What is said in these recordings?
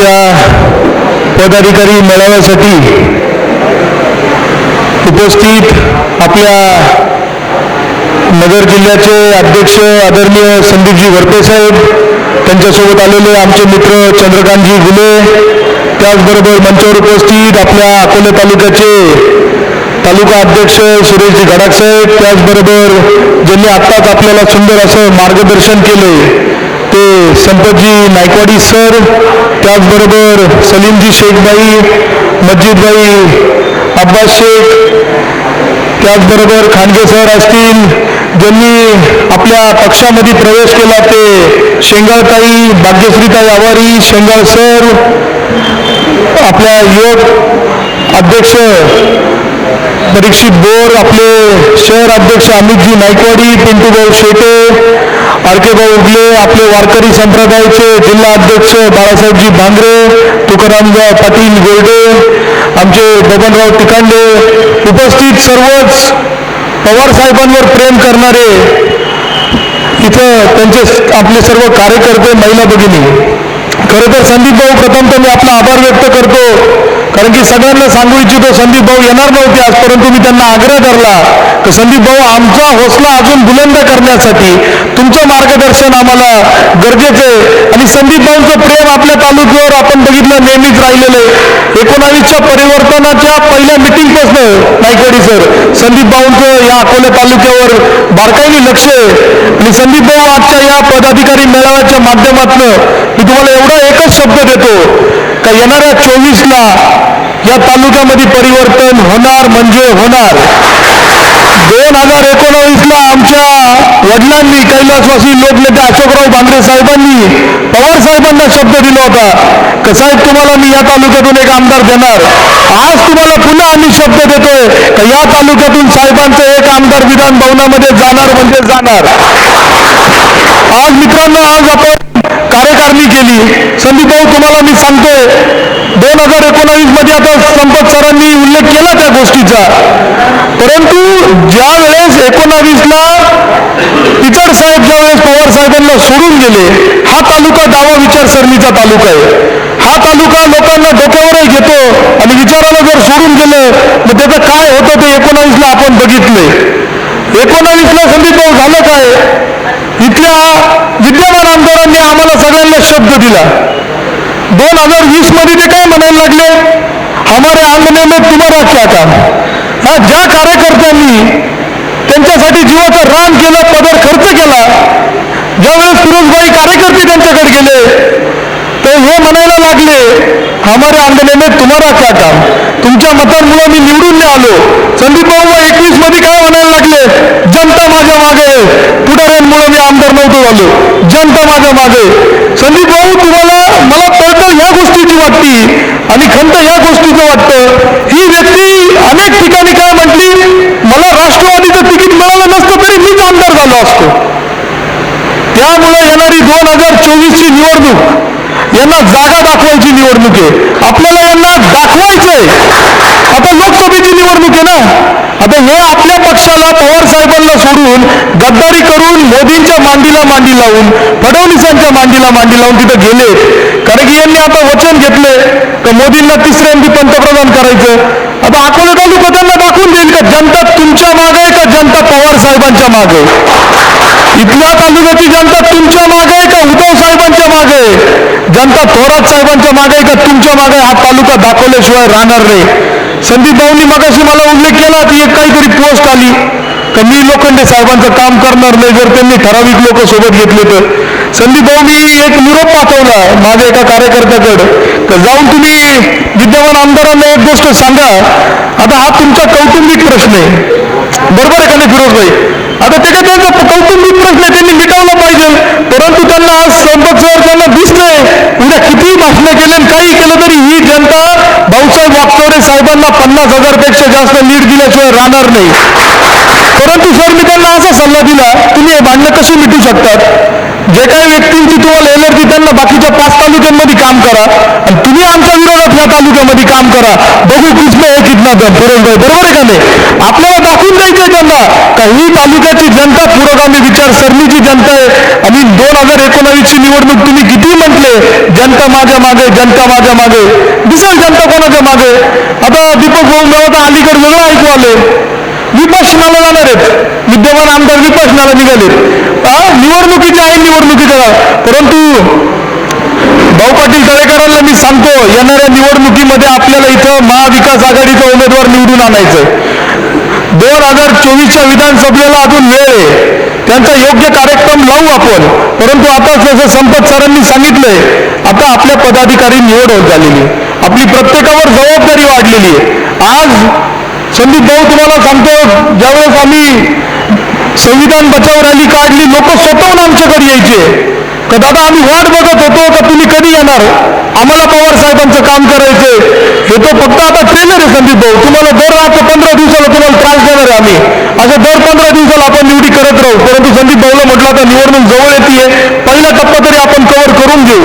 आजच्या पदाधिकारी मेळाव्यासाठी उपस्थित आपल्या नगर जिल्ह्याचे अध्यक्ष आदरणीय संदीपजी वरपे साहेब त्यांच्यासोबत आलेले आमचे मित्र चंद्रकांतजी गुले त्याचबरोबर मंचावर उपस्थित आपल्या अकोले तालुक्याचे तालुका अध्यक्ष सुरेशजी गडाख साहेब त्याचबरोबर ज्यांनी आत्ताच आपल्याला सुंदर असं मार्गदर्शन केले ते संपतजी नायकवाडी सर त्याचबरोबर सलीमजी शेखबाई मस्जिदबाई अब्बास शेख त्याचबरोबर खांडगे सर असतील ज्यांनी आपल्या पक्षामध्ये प्रवेश केला ते शेंगाळताई भाग्यश्रीताई आवारी शेंगाळ सर आपल्या युवक अध्यक्ष परीक्षित बोर आपले शहर अध्यक्ष अमितजी नायकवाडी पिंटूभाऊ शेटे आरकेभाऊ उगले आपले वारकरी संप्रदायाचे जिल्हा अध्यक्ष बाळासाहेबजी भांगरे तुकारामराव पाटील गोर्डे आमचे बबनराव टिकांडे उपस्थित सर्वच पवार साहेबांवर प्रेम करणारे इथं त्यांचे आपले सर्व कार्यकर्ते महिला भगिनी. खरं तर संदीप भाऊ प्रथम तर मी आपला आभार व्यक्त करतो. कारण की सगळ्यांना सांगू इच्छितो संदीप भाऊ येणार नव्हते आज परंतु मी त्यांना आग्रह धरला. तर संदीप भाऊ आमचा हौसला अजून बुलंद करण्यासाठी तुमचं मार्गदर्शन आम्हाला गरजेचं आहे. आणि संदीप भाऊंचं प्रेम आपल्या तालुक्यावर आपण बघितलं नेहमीच राहिलेलं आहे. एकोणावीसच्या परिवर्तनाच्या पहिल्या मिटिंगपासून नायकवाडी सर संदीप भाऊंचं या अकोले तालुक्यावर बारकाईने लक्ष आहे. आणि संदीप भाऊ आजच्या या पदाधिकारी मेळाव्याच्या माध्यमातून मी तुम्हाला एवढा एकच शब्द देतो. का येणाऱ्या चोवीसला या तालुक्यामध्ये परिवर्तन होणार म्हणजे होणार. दोन हजार एकोणावीसला आमच्या वडिलांनी कैलासवासी लोकनेते अशोकराव बांद्रे साहेबांनी पवार साहेबांना शब्द दिला होता का साहेब तुम्हाला मी या तालुक्यातून एक आमदार देणार. आज तुम्हाला पुन्हा आम्ही शब्द देतोय का या तालुक्यातून साहेबांचं एक आमदार विधान भवनामध्ये जाणार म्हणजे जाणार. आज मित्रांनो आज आपण कार्यकारणी केली. संदीपभाऊ तुम्हाला मी सांगतोय दोन हजार एकोणावीसमध्ये आता संपत सरांनी उल्लेख केला त्या गोष्टीचा. परंतु ज्या वेळेस एकोणावीसला पिचड साहेब ज्या वेळेस पवार साहेबांना सोडून गेले हा तालुका डावा विचारसरणीचा तालुका आहे. हा तालुका लोकांना डोक्यावरही घेतो आणि विचाराला जर सोडून गेलं मग त्याचं काय होतं ते एकोणावीसला आपण बघितले एकोणावीसला संदीप झालं काय? इथल्या विद्यमान आमदारांनी आम्हाला सगळ्यांना शब्द दिला. दोन हजार वीसमध्ये ते काय म्हणायला लागले? हमारे आंदोलन में तुम्हारा क्या काम? हा ज्या कार्यकर्त्यांनी त्यांच्यासाठी जीवाचं रान केलं पदर खर्च केला ज्यावेळेस फिरोजबाई कार्यकर्ते त्यांच्याकडे गेले तर हे म्हणायला लागले हमारे आंदोलन में तुम्हारा क्या काम? तुमच्या मतांमुळे मी निवडून आलो. संदीप भाऊ एकवीसमध्ये काय म्हणायला लागले? जनता माझ्या मागे पुढाऱ्यांमुळे मी आमदार नव्हतो झालो. जनता माझ्या मागे आहे. संदीप भाऊ तुम्हाला मला पडतं ह्या गोष्टीची वाटती. आणि खंत ह्या गोष्टीचं वाटतं. ही व्यक्ती अनेक ठिकाणी काय म्हटली? मला राष्ट्रवादीचं तिकीट मिळालं नसतं तरी मीच आमदार झालो असतो. त्यामुळे येणारी दोन हजार चोवीसची निवडणूक यांना जागा दाखवायची निवडणूक. आहे आपल्याला यांना दाखवायचंय आता लोकसभेची निवडणूक आहे ना. आता हे आपल्या पक्षाला पवार साहेबांना सोडून गद्दारी करून मोदींच्या मांडीला मांडी लावून फडणवीसांच्या मांडीला मांडी लावून तिथं गेले. कारण की यांनी आता वचन घेतले का मोदींना तिसऱ्यांदी पंतप्रधान करायचं. आता अकोले तालुका त्यांना दाखवून देईल का जनता तुमच्या मागे आहे का जनता पवार साहेबांच्या मागे? आहे? इथल्या तालुक्याची जनता तुमच्या मागे आहे का उद्धव साहेबांच्या मागे? आहे? जनता थोरात साहेबांच्या मागे का? तुमच्या मागे हा तालुका दाखवल्याशिवाय राहणार नाही. संदीप भाऊंनी मगाशी मला उल्लेख केला की एक काहीतरी पोस्ट आली. तर मी लोखंडे साहेबांचं काम करणार नाही जर त्यांनी ठराविक लोक सोबत घेतले तर. संदीप भाऊ मी एक निरोप पाठवला माझ्या एका कार्यकर्त्याकडे. तर जाऊन तुम्ही विद्यमान आमदारांना एक गोष्ट सांगा. आता हा तुमचा कौटुंबिक प्रश्न आहे. बरोबर आहे का नाही फिरोज भाई आता ते काय त्यांचं कौटुंबिक प्रश्न आहे त्यांनी मिटवला पाहिजे परंतु त्यांना आज संपत सर त्यांना दिसतंय उद्या कितीही भाषणं केले आणि काही केलं तरी ही जनता भाऊसाहेब वागचौरे साहेबांना पन्नास हजारपेक्षा जास्त लीड दिल्याशिवाय राहणार नाही. परंतु सर मी त्यांना असा सल्ला दिला तुम्ही हे भांडणं कशी मिटू शकतात? जे काही व्यक्तींची तुम्हाला एलर्जी त्यांना बाकीच्या पाच तालुक्यांमध्ये काम करा. आणि तालुक्यामध्ये काम करा. बघू किसमे आहे कितना दम फिरोजभाई बरोबर आहे का नाही? आपल्याला दाखवून द्यायचंय त्यांना. का ही तालुक्याची जनता पुरोगामी विचारसरणीची जनता आहे. आणि दोन हजार एकोणावीसची निवडणूक तुम्ही किती म्हटले जनता माझ्या मागे जनता माझ्या मागे. दिसेल जनता कोणाच्या मागे? आता दीपक भाऊ मला तर अलीकडे वेगळं ऐकू आले. विपक्षणाला जाणार आहेत. विद्यमान आमदार विपक्षणाला निघाले निवडणुकीच्या आहे निवडणुकीच्या. परंतु भाऊ पाटील तळेकरांना मी सांगतो येणाऱ्या निवडणुकीमध्ये आपल्याला इथं महाविकास आघाडीचा उमेदवार निवडून आणायचं दोन हजार चोवीसच्या विधानसभेला अजून वेळ आहे. त्यांचा योग्य कार्यक्रम लावू आपण. परंतु आता जसं संपत सरांनी सांगितलंय आता आपल्या पदाधिकारी निवड होत झालेली आहे. आपली प्रत्येकावर जबाबदारी वाढलेली आहे. आज संदीप भाऊ तुम्हाला सांगतो ज्यावेळेस आम्ही संविधान बचाव रॅली काढली लोक स्वतःहून आमच्याकडे यायचे. का दादा आम्ही वाट बघत होतो का तुम्ही कधी येणार? आम्हाला पवार साहेबांचं काम करायचंय. हे तो फक्त आता ट्रेलर आहे संदीप भाऊ. तुम्हाला दर आता पंधरा दिवसाला तुम्हाला त्रास देणार आहे आम्ही. असं दर पंधरा दिवसाला आपण निवडी करत राहू. परंतु संदीप भाऊला म्हटलं आता निवडणूक जवळ येते पहिला टप्पा तरी आपण कव्हर करून घेऊ.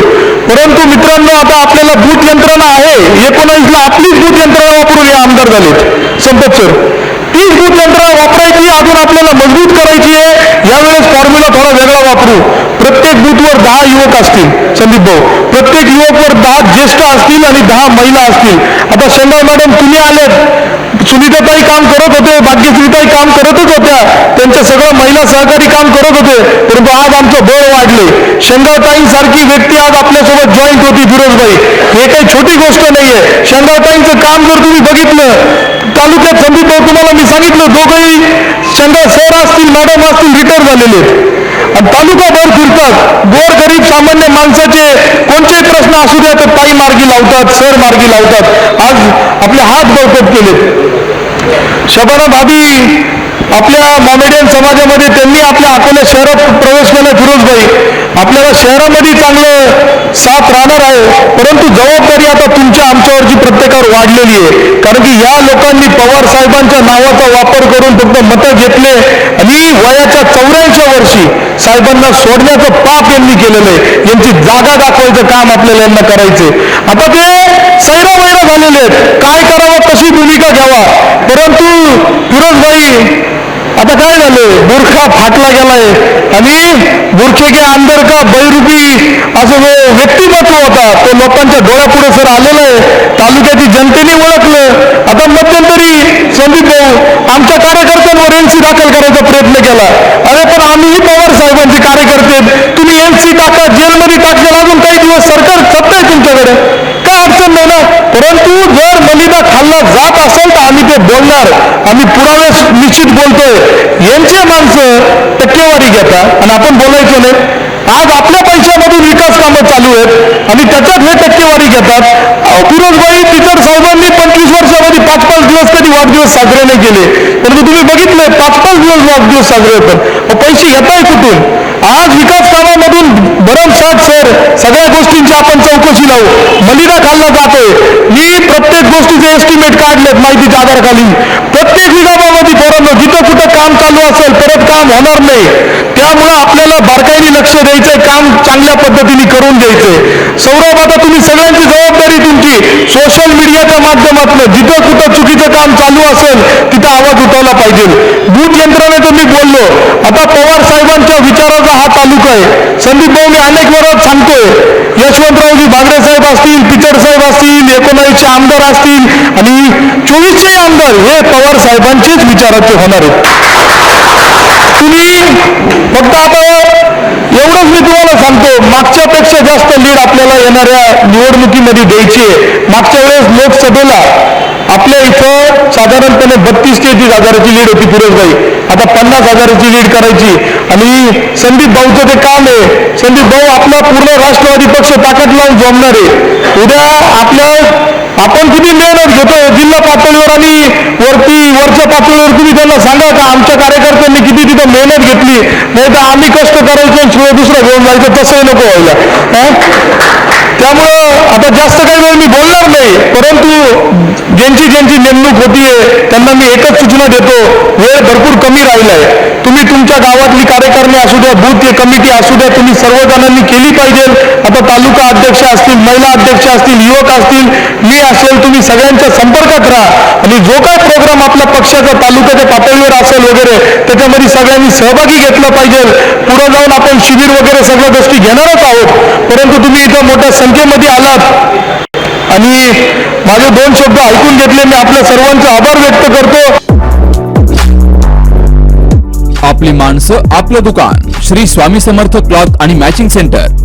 परंतु मित्रांनो आता आपल्याला बूथ यंत्रणा आहे. एकोणावीसला आपलीच बूथ यंत्रणा वापरून हे आमदार झालेत. संपत सर तीच बूथ यंत्रणा वापरायची अजून आपल्याला मजबूत करायची आहे. यावेळेस फॉर्म्युला थोडा वेगळा वापरू. प्रत्येक बूथवर दहा युवक असतील संदीप भाऊ. प्रत्येक युवकवर दहा ज्येष्ठ असतील आणि दहा महिला असतील. आता शेंगाव मॅडम तुम्ही आलेत. सुनीताताई काम करत होते भाग्यश्रीताई काम करतच होत्या. त्यांच्या सगळ्या महिला सहकारी काम करत होते परंतु आज आमचं बळ वाढले. शेंगावताई सारखी व्यक्ती आज आपल्यासोबत जॉईंट होती फिरोजबाई. हे काही छोटी गोष्ट नाहीये. शेंगावताईंचं काम जर तुम्ही बघितलं तालुक्यात संदीप भाऊ तुम्हाला मी सांगितलं दोघंही शेंगाव सर असतील मॅडम असतील रिटायर झालेले आणि तालुकाभर फिरतात. गोर गरीब सामान्य माणसाचे कोणतेही प्रश्न असू द्या तर ताई मार्गी लावतात सर मार्गी लावतात. आज आपले हात बळकट केले शबाना भाभी आपल्या मॉमेडियन समाजामध्ये त्यांनी आपल्या आपल्या शहरात प्रवेश केला फिरोजबाई आपल्याला शहरामध्ये चांगलं साथ राहणार आहे परंतु जबाबदारी आता तुमच्या आमच्यावरची प्रत्येकावर वाढलेली आहे. कारण की या लोकांनी पवार साहेबांच्या नावाचा वापर करून फक्त मतं घेतले आणि वयाच्या चौऱ्याऐंशी वर्षी साहेबांना सोडण्याचं पाप यांनी केलेलं आहे. यांची जागा दाखवायचं काम आपल्याला यांना करायचे आता ते सैरा वैरा झालेले आहेत. काय करावं कशी भूमिका घ्यावा. परंतु फिरोजबाई आता काय झालं? बुरखा फाटला गेलाय. आणि बुरखे के अंदर का बैरूपी असं जो व्यक्तिमत्व होता तो लोकांच्या डोळ्यापुढे सर आलेला आहे. तालुक्याची जनतेने ओळखलं. आता मध्यंतरी संदीप भाऊ आमच्या कार्यकर्त्यांवर एनसी दाखल करायचा प्रयत्न केला. अरे पण आम्हीही पवार साहेबांचे कार्यकर्ते. तुम्ही एनसी टाका जेलमध्ये टाकलेला अजून काही दिवस सरकार सत्ता आहे तुमच्याकडे. काय अडचण नाही ना? परंतु जर मलिदा खाल्ला जात असेल तर आम्ही ते बोलणार. आम्ही पुरावे निश्चित बोलतोय. यांचे माणसं टक्केवारी घेतात आणि आपण बोलायचं नाही. आज आपल्या पैशामधून विकास कामं चालू आहेत आणि त्याच्यात हे टक्केवारी घेतात. फिरोजबाई टीचर साहेबांनी पंचवीस वर्षामध्ये पाच पाच दिवस कधी वाढदिवस साजरे नाही केले. परंतु तुम्ही बघितले पाच पाच दिवस वाढदिवस साजरे होतात पैसे येत आहे कुठून? आज विकास कामामधून भरमसाठ सर सगळ्या गोष्टींची आपण चौकशी लावू. मलिदा खाल्ला जातोय. मी एस्टिमेट काढलेत माहितीच्या आधाराखाली. प्रत्येक विभागामध्ये पोरांनो जिथं कुठं काम चालू असेल परत काम होणार नाही. त्यामुळं आपल्याला बारकाईने लक्ष द्यायचंय काम चांगल्या पद्धतीने करून द्यायचंय. सौरभ आता तुम्ही सगळ्यांची जबाबदारी तुमची. सोशल मीडियाच्या माध्यमातून जिथं कुठं चुकीचं काम चालू असेल तिथं आवाज उठवला पाहिजे. बूथ यंत्रणेचं मी बोललो. आता पवार साहेबांच्या विचाराचा हा संदीप भाऊ मी अनेक वेळा सांगतोय. यशवंतरावजी बागडे साहेब असतील पिचड साहेब असतील एकोणावीसचे आमदार असतील आणि चोवीसचे आमदार हे पवार साहेबांचेच विचाराचे होणार आहेत. तुम्ही फक्त आता एवढंच मी तुम्हाला सांगतो मागच्यापेक्षा जास्त लीड आपल्याला येणाऱ्या निवडणुकीमध्ये द्यायची आहे. मागच्या वेळेस लोकसभेला आपल्या इथं साधारणपणे बत्तीस तेहतीस हजाराची लीड होती फिरोजबाई. आता पन्नास हजाराची लीड करायची. आणि संदीप भाऊचं ते काम आहे संदीप भाऊ आपला पूर्ण राष्ट्रवादी पक्ष ताकद लावून जमणार आहे. उद्या आपल्या आपण किती मेहनत घेतो जिल्हा पातळीवर आणि वरती वरच्या पातळीवर तुम्ही त्यांना सांगा का आमच्या कार्यकर्त्यांनी किती तिथं मेहनत घेतली? नाही तर आम्ही कष्ट करायचो दुसरं घेऊन जायचं तसंही नको व्हायला. हं? त्यामुळं आता जास्त काही वेळ मी बोलणार नाही परंतु ज्यांची ज्यांची नेमणूक होतीये त्यांना मी एकच सूचना देतो वेळ भरपूर कमी राहिलाय. तुम्ही तुमच्या गावातली कार्यकारिणी असू द्या बूथ कमिटी असू द्या तुम्ही सर्वजणांनी केली पाहिजे. आता तालुका अध्यक्ष असतील महिला अध्यक्ष असतील युवक असतील मी असेल तुम्ही सगळ्यांच्या संपर्कात राहा. आणि जो काय प्रोग्राम आपल्या पक्षाचा तालुक्याच्या पातळीवर असेल वगैरे त्याच्यामध्ये सगळ्यांनी सहभागी घेतला पाहिजे. पुढे जाऊन आपण शिबिर वगैरे सगळ्या गोष्टी घेणारच आहोत. परंतु तुम्ही इथं मोठ्या संख्येमध्ये आलात. आणि माझे दोन शब्द ऐकून घेतले. मी आपल्या सर्वांचा आभार व्यक्त करतो. आपली माणसं आपलं दुकान. श्री स्वामी समर्थ क्लॉथ आणि मॅचिंग सेंटर.